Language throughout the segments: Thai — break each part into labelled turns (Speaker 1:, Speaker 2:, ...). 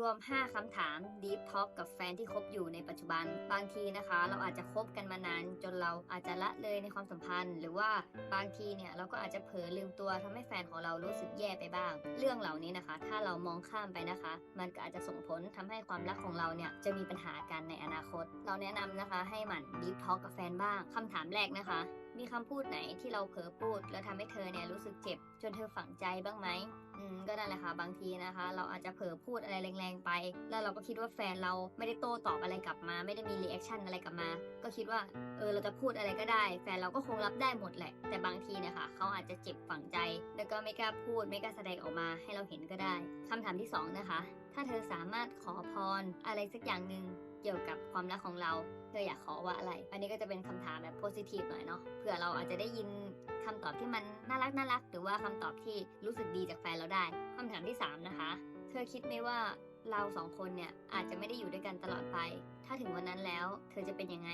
Speaker 1: รวม 5คำถาม Deep Talk กับแฟนที่คบอยู่ในปัจจุบัน บางทีนะคะ เราอาจจะคบกันมานาน จนเราอาจจะละเลยในความสัมพันธ์ หรือว่าบางทีเนี่ยเราก็อาจจะเผลอลืมตัวทำให้แฟนของเรารู้สึกแย่ไปบ้าง เรื่องเหล่านี้นะคะ ถ้าเรามองข้ามไปนะคะ มันก็อาจจะส่งผลทำให้ความรักของเราเนี่ยจะมีปัญหากันในอนาค ต เราแนะนำนะคะให้หมั่น Deep Talk กับแฟนบ้างคำถามแรกนะคะ มีคำพูดไหนที่เราเผลอพูด แล้วทำให้เธอเนี่ยรู้สึกเจ็บ จนเธอฝังใจบ้างไหมอืมก็นั่นแหละค่ะบางทีนะคะ เราอาจจะเผลอพูดอะไรแรงๆไป แล้วเราก็คิดว่าแฟนเราไม่ได้โต้ตอบอะไรกลับมา ไม่ได้มีรีแอคชั่นอะไรกลับมา ก็คิดว่าเออเราจะพูดอะไรก็ได้ แฟนเราก็คงรับได้หมดแหละ แต่บางทีนี่ยค่ะเขาอาจจะเจ็บฝังใจ แล้วก็ไม่กล้าพูดไม่กล้าแสดงออกมาให้เราเห็นก็ได้คำถามที่สองนะคะ ถ้าเธอสามารถขอพรอะไรสักอย่างหนึ่งเกี่ยวกับความรักของเราเธออยากขอว่าอะไร อันนี้ก็จะเป็นคำถามแบบโพสิทีฟหน่อยเนาะ เผื่อเราอาจจะได้ยินคำตอบที่มันน่ารักน่ารัก หรือว่าคำตอบที่รู้สึกดีจากแฟนเราได้คำถามที่สามนะคะ เธอคิดไหมว่าเราสองคนเนี่ยอาจจะไม่ได้อยู่ด้วยกันตลอดไป ถ้าถึงวันนั้นแล้ว เธอจะเป็นยังไง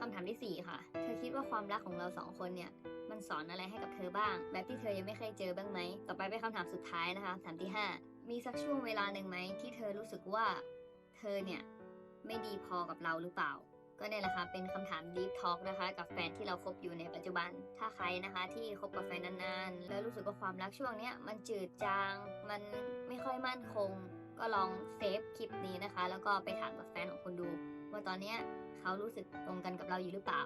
Speaker 1: คำถามที่สี่ค่ะ เธอคิดว่าความรักของเราสองคนเนี่ยมันสอนอะไรให้กับเธอบ้าง แบบที่เธอยังไม่เคยเจอบ้างไหม ต่อไปเป็นคำถามสุดท้ายนะคะคำถามที่ห้า มีสักช่วงเวลาหนึ่งไหมที่เธอรู้สึกว่า เธอเนี่ย ไม่ดีพอกับเราหรือเปล่า ก็เนี่ยแหละค่ะเป็นคำถาม Deep Talk นะคะ กับแฟนที่เราคบอยู่ในปัจจุบัน ถ้าใครนะคะ ที่คบกับแฟนนานๆ แล้วรู้สึกว่าความรักช่วงเนี้ยมันจืดจาง มันไม่ค่อยมั่นคง ก็ลองเซฟคลิปนี้นะคะ แล้วก็ไปถามกับแฟนของคุณดู ว่าตอนเนี้ยเขารู้สึกตรงกันกับเราอยู่หรือเปล่า